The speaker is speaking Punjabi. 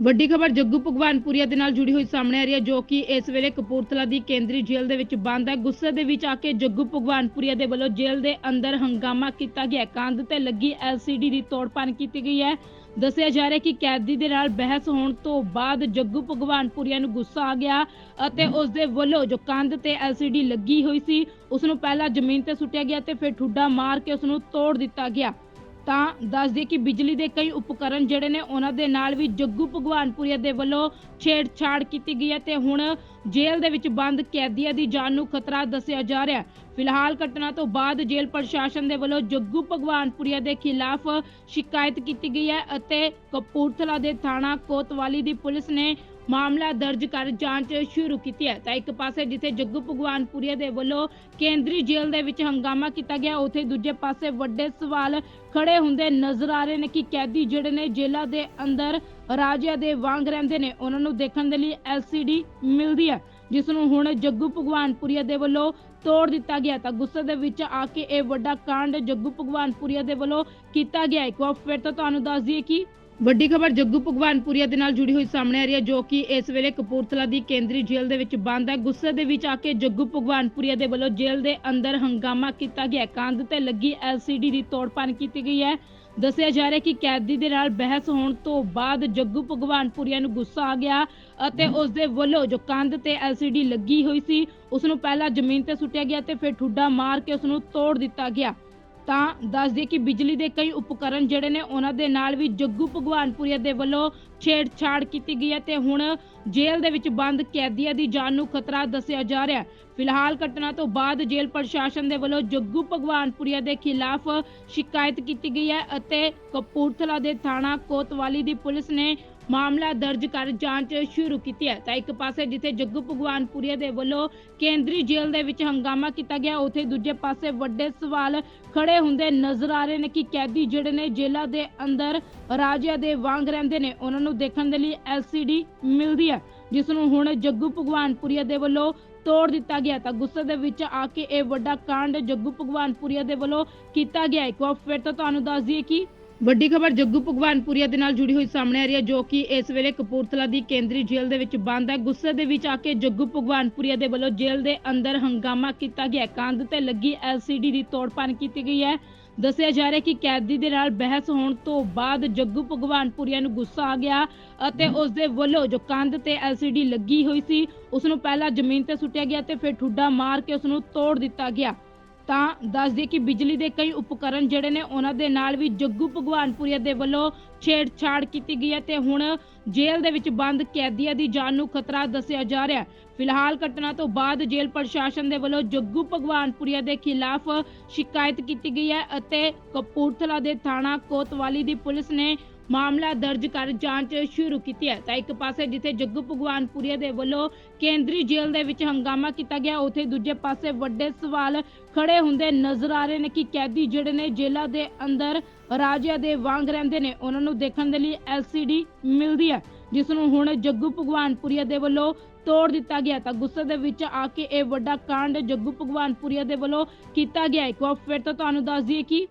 ਵੱਡੀ ਖਬਰ ਜੱਗੂ ਭਗਵਾਨਪੁਰੀਆ ਦੇ ਨਾਲ ਜੁੜੀ ਹੋਈ ਸਾਹਮਣੇ ਆ ਰਹੀ ਹੈ ਜੋ ਕਿ ਇਸ ਵੇਲੇ ਕਪੂਰਥਲਾ ਦੀ ਕੇਂਦਰੀ ਜੇਲ੍ਹ ਦੇ ਵਿੱਚ ਬੰਦ ਹੈ। ਗੁੱਸੇ ਦੇ ਵਿੱਚ ਆ ਕੇ ਜੱਗੂ ਭਗਵਾਨਪੁਰੀਆ ਦੇ ਵੱਲੋਂ ਜੇਲ੍ਹ ਦੇ ਅੰਦਰ ਹੰਗਾਮਾ ਕੀਤਾ ਗਿਆ। ਕੰਧ ਤੇ ਲੱਗੀ ਐਲਸੀਡੀ ਦੀ ਤੋੜਪਾਨ ਕੀਤੀ ਗਈ ਹੈ। ਦੱਸਿਆ ਜਾ ਰਿਹਾ ਕਿ ਕੈਦੀ ਦੇ ਨਾਲ ਬਹਿਸ ਹੋਣ ਤੋਂ ਬਾਅਦ ਜੱਗੂ ਭਗਵਾਨਪੁਰੀਆ ਨੂੰ ਗੁੱਸਾ ਆ ਗਿਆ ਅਤੇ ਉਸ ਦੇ ਵੱਲੋਂ ਜੋ ਕੰਧ ਤੇ ਐਲਸੀਡੀ ਲੱਗੀ ਹੋਈ ਸੀ ਉਸ ਨੂੰ ਪਹਿਲਾਂ ਜ਼ਮੀਨ ਤੇ ਸੁੱਟਿਆ ਗਿਆ ਤੇ ਫਿਰ ਠੁੱਡਾ ਮਾਰ ਕੇ ਉਸ ਨੂੰ ਤੋੜ ਦਿੱਤਾ ਗਿਆ। ਤਾਂ ਦੱਸ ਦਈਏ ਕਿ ਬਿਜਲੀ ਦੇ ਕਈ ਉਪਕਰਨ ਜਿਹੜੇ ਨੇ ਉਹਨਾਂ ਦੇ ਨਾਲ ਵੀ ਜੱਗੂ ਭਗਵਾਨਪੁਰੀਆ ਦੇ ਵੱਲੋਂ ਛੇੜਛਾੜ ਕੀਤੀ ਗਈ ਹੈ ਤੇ ਹੁਣ ਜੇਲ੍ਹ ਦੇ ਵਿੱਚ ਬੰਦ ਕੈਦੀਆਂ ਦੀ ਜਾਨ ਨੂੰ ਖਤਰਾ ਦੱਸਿਆ ਜਾ ਰਿਹਾ ਹੈ। ਫਿਲਹਾਲ ਘਟਨਾ ਤੋਂ ਬਾਅਦ ਜੇਲ੍ਹ ਪ੍ਰਸ਼ਾਸਨ ਦੇ ਵੱਲੋਂ ਜੱਗੂ ਭਗਵਾਨਪੁਰੀਆ ਦੇ ਖਿਲਾਫ ਸ਼ਿਕਾਇਤ ਕੀਤੀ ਗਈ ਹੈ ਅਤੇ ਕਪੂਰਥਲਾ ਦੇ ਥਾਣਾ ਕੋਤਵਾਲੀ ਦੀ ਪੁਲਿਸ ਨੇ ਮਾਮਲਾ ਦਰਜ ਕਰ ਜਾਂਚ ਸ਼ੁਰੂ ਕੀਤੀ ਹੈ। ਤਾਂ ਇੱਕ ਪਾਸੇ ਜਿੱਥੇ ਜੱਗੂ ਭਗਵਾਨਪੁਰੀਆ ਦੇ ਵੱਲੋਂ ਕੇਂਦਰੀ ਜੇਲ੍ਹ ਦੇ ਵਿੱਚ ਹੰਗਾਮਾ ਕੀਤਾ ਗਿਆ, ਉੱਥੇ ਦੂਜੇ ਪਾਸੇ ਵੱਡੇ ਸਵਾਲ ਖੜੇ ਹੁੰਦੇ ਨਜ਼ਰ ਆ ਰਹੇ ਨੇ ਕਿ ਕੈਦੀ ਜਿਹੜੇ ਨੇ ਜੇਲ੍ਹਾਂ ਦੇ ਅੰਦਰ ਰਾਜਿਆਂ ਦੇ ਵਾਂਗ ਰਹਿੰਦੇ ਨੇ, ਉਹਨਾਂ ਨੂੰ ਦੇਖਣ ਦੇ ਲਈ ਐਲਸੀਡੀ ਮਿਲਦੀ ਹੈ, ਜਿਸ ਨੂੰ ਹੁਣ ਜੱਗੂ ਭਗਵਾਨਪੁਰੀਆ ਦੇ ਵੱਲੋਂ ਤੋੜ ਦਿੱਤਾ ਗਿਆ। ਤਾਂ ਗੁੱਸੇ ਦੇ ਵਿੱਚ ਆ ਕੇ ਇਹ ਵੱਡਾ ਕਾਂਡ ਜੱਗੂ ਭਗਵਾਨਪੁਰੀਆ ਦੇ ਵੱਲੋਂ ਕੀਤਾ ਗਿਆ। ਇੱਕ ਵਾਰ ਫਿਰ ਤੋਂ ਤੁਹਾਨੂੰ ਦੱਸ ਦਈਏ ਕਿ ਵੱਡੀ ਖਬਰ ਜੱਗੂ ਭਗਵਾਨਪੁਰੀਆ ਦੇ ਨਾਲ ਜੁੜੀ ਹੋਈ ਸਾਹਮਣੇ ਆ ਰਹੀ ਹੈ ਜੋ ਕਿ ਇਸ ਵੇਲੇ ਕਪੂਰਥਲਾ ਦੀ ਕੇਂਦਰੀ ਜੇਲ੍ਹ ਦੇ ਵਿੱਚ ਬੰਦ ਹੈ। ਗੁੱਸੇ ਦੇ ਵਿੱਚ ਆ ਕੇ ਜੱਗੂ ਭਗਵਾਨਪੁਰੀਆ ਦੇ ਵੱਲੋਂ ਜੇਲ੍ਹ ਦੇ ਅੰਦਰ ਹੰਗਾਮਾ ਕੀਤਾ ਗਿਆ। ਕੰਧ ਤੇ ਲੱਗੀ ਐਲਸੀਡੀ ਦੀ ਤੋੜਪਾਨ ਕੀਤੀ ਗਈ ਹੈ। ਦੱਸਿਆ ਜਾ ਰਿਹਾ ਕਿ ਕੈਦੀ ਦੇ ਨਾਲ ਬਹਿਸ ਹੋਣ ਤੋਂ ਬਾਅਦ ਜੱਗੂ ਭਗਵਾਨਪੁਰੀਆ ਨੂੰ ਗੁੱਸਾ ਆ ਗਿਆ ਅਤੇ ਉਸ ਦੇ ਵੱਲੋਂ ਜੋ ਕੰਧ ਤੇ ਐਲਸੀਡੀ ਲੱਗੀ ਹੋਈ ਸੀ ਉਸ ਨੂੰ ਪਹਿਲਾਂ ਜ਼ਮੀਨ ਤੇ ਸੁੱਟਿਆ ਗਿਆ ਤੇ ਫਿਰ ਠੁੱਡਾ ਮਾਰ ਕੇ ਉਸ ਨੂੰ ਤੋੜ ਦਿੱਤਾ ਗਿਆ। ਤਾਂ ਦੱਸ ਦਈਏ ਕਿ ਬਿਜਲੀ ਦੇ ਕਈ ਉਪਕਰਨ ਜਿਹੜੇ ਨੇ ਉਹਨਾਂ ਦੇ ਨਾਲ ਵੀ ਜੱਗੂ ਭਗਵਾਨਪੁਰੀਆ ਦੇ ਵੱਲੋਂ ਛੇੜਛਾੜ ਕੀਤੀ ਗਈ ਹੈ ਤੇ ਹੁਣ ਜੇਲ੍ਹ ਦੇ ਵਿੱਚ ਬੰਦ ਕੈਦੀਆਂ ਦੀ ਜਾਨ ਨੂੰ ਖਤਰਾ ਦੱਸਿਆ ਜਾ ਰਿਹਾ ਹੈ। ਫਿਲਹਾਲ ਘਟਨਾ ਤੋਂ ਬਾਅਦ ਜੇਲ੍ਹ ਪ੍ਰਸ਼ਾਸਨ ਦੇ ਵੱਲੋਂ ਜੱਗੂ ਭਗਵਾਨਪੁਰੀਆ ਦੇ ਖਿਲਾਫ ਸ਼ਿਕਾਇਤ ਕੀਤੀ ਗਈ ਹੈ ਅਤੇ ਕਪੂਰਥਲਾ ਦੇ ਥਾਣਾ ਕੋਤਵਾਲੀ ਦੀ ਪੁਲਿਸ ਨੇ ਮਾਮਲਾ ਦਰਜ ਕਰ ਜਾਂਚ ਸ਼ੁਰੂ ਕੀਤੀ ਹੈ। ਤਾਂ ਇੱਕ ਪਾਸੇ ਜਿੱਥੇ ਜੱਗੂ ਭਗਵਾਨਪੁਰੀਆ ਦੇ ਵੱਲੋਂ ਕੇਂਦਰੀ ਜੇਲ੍ਹ ਦੇ ਵਿੱਚ ਹੰਗਾਮਾ ਕੀਤਾ ਗਿਆ, ਉੱਥੇ ਦੂਜੇ ਪਾਸੇ ਵੱਡੇ ਸਵਾਲ ਖੜੇ ਹੁੰਦੇ ਨਜ਼ਰ ਆ ਰਹੇ ਨੇ ਕਿ ਕੈਦੀ ਜਿਹੜੇ ਨੇ ਜੇਲ੍ਹਾਂ ਦੇ ਅੰਦਰ ਰਾਜਿਆਂ ਦੇ ਵਾਂਗ ਰਹਿੰਦੇ ਨੇ, ਉਹਨਾਂ ਨੂੰ ਦੇਖਣ ਦੇ ਲਈ ਐਲਸੀਡੀ ਮਿਲਦੀ ਹੈ, ਜਿਸ ਨੂੰ ਹੁਣ ਜੱਗੂ ਭਗਵਾਨਪੁਰੀਆ ਦੇ ਵੱਲੋਂ ਤੋੜ ਦਿੱਤਾ ਗਿਆ। ਤਾਂ ਗੁੱਸੇ ਦੇ ਵਿੱਚ ਆ ਕੇ ਇਹ ਵੱਡਾ ਕਾਂਡ ਜੱਗੂ ਭਗਵਾਨਪੁਰੀਆ ਦੇ ਵੱਲੋਂ ਕੀਤਾ ਗਿਆ ਇੱਕ ਵਾਰ ਫਿਰ ਤਾਂ ਤੁਹਾਨੂੰ ਦੱਸ ਦਈਏ ਕਿ ਵੱਡੀ ਖਬਰ ਜੱਗੂ ਭਗਵਾਨਪੁਰੀਆ ਦੇ ਨਾਲ ਜੁੜੀ ਹੋਈ ਸਾਹਮਣੇ ਆ ਰਹੀ ਹੈ ਜੋ ਕਿ ਇਸ ਵੇਲੇ ਕਪੂਰਥਲਾ ਦੀ ਕੇਂਦਰੀ ਜੇਲ੍ਹ ਦੇ ਵਿੱਚ ਬੰਦ ਹੈ। ਗੁੱਸੇ ਦੇ ਵਿੱਚ ਆ ਕੇ ਜੱਗੂ ਭਗਵਾਨਪੁਰੀਆ ਦੇ ਵੱਲੋਂ ਜੇਲ੍ਹ ਦੇ ਅੰਦਰ ਹੰਗਾਮਾ ਕੀਤਾ ਗਿਆ। ਕੰਧ ਤੇ ਲੱਗੀ ਐਲਸੀਡੀ ਦੀ ਤੋੜਪਾਨ ਕੀਤੀ ਗਈ ਹੈ। ਦੱਸਿਆ ਜਾ ਰਿਹਾ ਹੈ ਕਿ ਕੈਦੀ ਦੇ ਨਾਲ ਬਹਿਸ ਹੋਣ ਤੋਂ ਬਾਅਦ ਜੱਗੂ ਭਗਵਾਨਪੁਰੀਆ ਨੂੰ ਗੁੱਸਾ ਆ ਗਿਆ ਅਤੇ ਉਸ ਦੇ ਵੱਲੋਂ ਜੋ ਕੰਧ ਤੇ ਐਲਸੀਡੀ ਲੱਗੀ ਹੋਈ ਸੀ ਉਸ ਨੂੰ ਪਹਿਲਾਂ ਜ਼ਮੀਨ ਤੇ ਸੁੱਟਿਆ ਗਿਆ ਤੇ ਫਿਰ ਠੁੱਡਾ ਮਾਰ ਕੇ ਉਸ ਨੂੰ ਤੋੜ ਦਿੱਤਾ ਗਿਆ। ਤਾਂ ਦੱਸ ਦਈਏ ਕਿ ਬਿਜਲੀ ਦੇ ਕਈ ਉਪਕਰਨ ਜਿਹੜੇ ਨੇ ਉਹਨਾਂ ਦੇ ਨਾਲ ਵੀ ਜੱਗੂ ਭਗਵਾਨਪੁਰੀਆ ਦੇ ਵੱਲੋਂ ਛੇੜਛਾੜ ਕੀਤੀ ਗਈ ਹੈ ਤੇ ਹੁਣ ਜੇਲ੍ਹ ਦੇ ਵਿੱਚ ਬੰਦ ਕੈਦੀਆਂ ਦੀ ਜਾਨ ਨੂੰ ਖਤਰਾ ਦੱਸਿਆ ਜਾ ਰਿਹਾ ਹੈ। ਫਿਲਹਾਲ ਘਟਨਾ ਤੋਂ ਬਾਅਦ ਜੇਲ੍ਹ ਪ੍ਰਸ਼ਾਸਨ ਦੇ ਵੱਲੋਂ ਜੱਗੂ ਭਗਵਾਨਪੁਰੀਆ ਦੇ ਖਿਲਾਫ ਸ਼ਿਕਾਇਤ ਕੀਤੀ ਗਈ ਹੈ ਅਤੇ ਕਪੂਰਥਲਾ ਦੇ ਥਾਣਾ ਕੋਤਵਾਲੀ ਦੀ ਪੁਲਿਸ ਨੇ ਮਾਮਲਾ ਦਰਜ ਕਰ ਜਾਂਚ ਸ਼ੁਰੂ ਕੀਤੀ ਹੈ। ਤਾਂ ਇੱਕ ਪਾਸੇ ਜਿੱਥੇ ਜੱਗੂ ਭਗਵਾਨਪੁਰੀਆ ਦੇ ਵੱਲੋਂ ਕੇਂਦਰੀ ਜੇਲ੍ਹ ਦੇ ਵਿੱਚ ਹੰਗਾਮਾ ਕੀਤਾ ਗਿਆ, ਉੱਥੇ ਦੂਜੇ ਪਾਸੇ ਵੱਡੇ ਸਵਾਲ ਖੜੇ ਹੁੰਦੇ ਨਜ਼ਰ ਆ ਰਹੇ ਨੇ ਕਿ ਕੈਦੀ ਜਿਹੜੇ ਨੇ ਜੇਲ੍ਹਾਂ ਦੇ ਅੰਦਰ ਰਾਜਿਆਂ ਦੇ ਵਾਂਗ ਰਹਿੰਦੇ ਨੇ। ਉਹਨਾਂ ਨੂੰ ਦੇਖਣ ਦੇ ਲਈ ਐਲਸੀਡੀ ਮਿਲਦੀ ਹੈ, ਜਿਸ ਨੂੰ ਹੁਣ ਜੱਗੂ ਭਗਵਾਨਪੁਰੀਆ ਦੇ ਵੱਲੋਂ ਤੋੜ ਦਿੱਤਾ ਗਿਆ ਤਾਂ ਗੁੱਸੇ ਦੇ ਵਿੱਚ ਆ ਕੇ ਇਹ ਵੱਡਾ ਕਾਂਡ ਜੱਗੂ ਭਗਵਾਨਪੁਰੀਆ ਦੇ ਵੱਲੋਂ ਕੀਤਾ ਗਿਆ ਇੱਕ ਵਾਰ ਫਿਰ ਤੋਂ ਤੁਹਾਨੂੰ ਦੱਸ ਦਈਏ ਕਿ